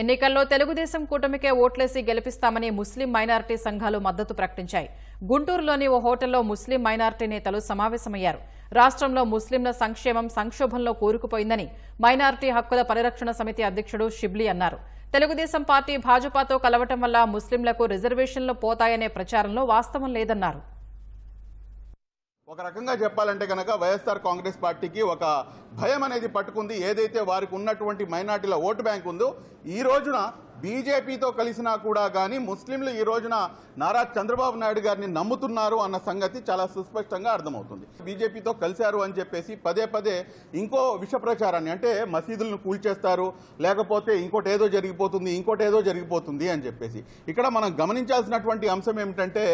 ఎన్నికల్లో తెలుగుదేశం కూటమికే ఓట్లేసి గెలిపిస్తామని ముస్లిం మైనారిటీ సంఘాలు మద్దతు ప్రకటించాయి. గుంటూరులోని ఓ హోటల్లో ముస్లిం మైనారిటీ నేతలు సమావేశమయ్యారు. రాష్ట్రంలో ముస్లింల సంక్షేమం సంక్షోభంలో కూరుకుపోయిందని మైనారిటీ హక్కుల పరిరక్షణ సమితి అధ్యక్షుడు షిబ్లీ అన్నారు. తెలుగుదేశం పార్టీ భాజపాతో కలవటం వల్ల ముస్లింలకు రిజర్వేషన్లు పోతాయనే ప్రచారంలో వాస్తవం లేదన్నారు. ఒక రకంగా చెప్పాలంటే కనుక వైఎస్ఆర్ కాంగ్రెస్ పార్టీకి ఒక భయం అనేది పట్టుకుంది. ఏదైతే వారికి ఉన్నటువంటి మైనార్టీల ఓటు బ్యాంక్ ఉందో ఈ రోజున బీజేపీతో కలిసినా కూడా కానీ ముస్లింలు ఈ రోజున నారా చంద్రబాబు నాయుడు గారిని నమ్ముతున్నారు అన్న సంగతి చాలా సుస్పష్టంగా అర్థమవుతుంది. బీజేపీతో కలిశారు అని చెప్పేసి పదే పదే ఇంకో విష ప్రచారాన్ని అంటే మసీదులను కూల్చేస్తారు లేకపోతే ఇంకోటి ఏదో జరిగిపోతుంది ఇంకోటి ఏదో జరిగిపోతుంది అని చెప్పేసి. ఇక్కడ మనం గమనించాల్సినటువంటి అంశం ఏమిటంటే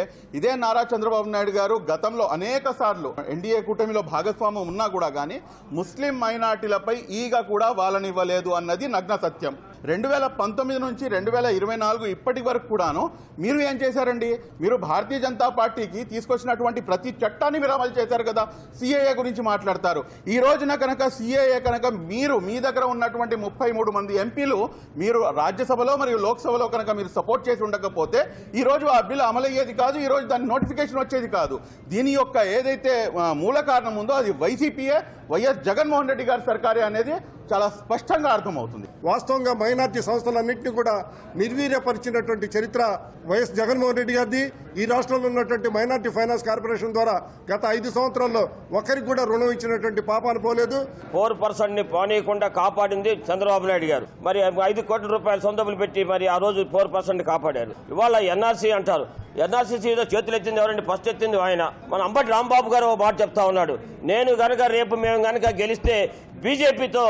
ఇదే నారా చంద్రబాబు నాయుడు గారు గతంలో అనేక సార్లు ఎన్డీఏ కూటమిలో భాగస్వామ్యం ఉన్నా కూడా కానీ ముస్లిం మైనార్టీలపై ఈగ కూడా వాళ్ళనివ్వలేదు అన్నది నగ్న సత్యం. రెండు వేల పంతొమ్మిది నుంచి రెండు వేల ఇరవై నాలుగు ఇప్పటి వరకు కూడాను మీరు ఏం చేశారండి? మీరు భారతీయ జనతా పార్టీకి తీసుకొచ్చినటువంటి ప్రతి చట్టాన్ని మీరు అమలు చేశారు కదా. సిఏఏ గురించి మాట్లాడతారు. ఈ రోజున కనుక సిఏఏ కనుక మీరు మీ దగ్గర ఉన్నటువంటి ముప్పై మూడు మంది ఎంపీలు మీరు రాజ్యసభలో మరియు లోక్సభలో కనుక మీరు సపోర్ట్ చేసి ఉండకపోతే ఈ రోజు ఆ బిల్లు అమలయ్యేది కాదు ఈ రోజు దాని నోటిఫికేషన్ వచ్చేది కాదు. దీని యొక్క ఏదైతే మూల కారణం ఉందో అది వైసీపీఏ వైఎస్ జగన్మోహన్ రెడ్డి గారి సర్కారే అనేది చాలా స్పష్టంగా అర్థమవుతుంది. వాస్తవంగా మైనార్టీ సంస్థలన్నింటినీ కూడా నిర్వీర్యపరిచినటువంటి చరిత్ర వైఎస్ జగన్మోహన్ రెడ్డి గారిది. ఈ రాష్ట్రంలో ఉన్నటువంటి మైనార్టీ ఫైనాన్స్ కార్పొరేషన్ ద్వారా గత ఐదు సంవత్సరాల్లో ఒకరికి కూడా రుణం ఇచ్చినటువంటి పాపాను పోలేదు ఫోర్ పర్సెంట్ని పోనీయకుండా కాపాడింది చంద్రబాబు నాయుడు గారు. మరి ఐదు కోట్ల రూపాయలు సొంతములు పెట్టి మరి ఆ రోజు ఫోర్ పర్సెంట్ కాపాడారు. ఇవాళ ఎన్ఆర్సీ అంటారు. ఎన్ఆర్సీ చేతులు ఎత్తింది ఎవరండి? ఫస్ట్ ఎత్తింది ఆయన. మన అంబటి రాంబాబు గారు ఒక మాట చెప్తా ఉన్నాడు. నేను గనక రేపు మేము గనక గెలిస్తే బీజేపీతో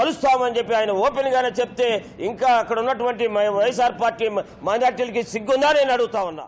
కలుస్తామని చెప్పి ఆయన ఓపెన్ గానే చెప్తే ఇంకా అక్కడ ఉన్నటువంటి వైఎస్ఆర్ పార్టీ మైనార్టీలకి సిగ్గుందా నేను అడుగుతా ఉన్నా.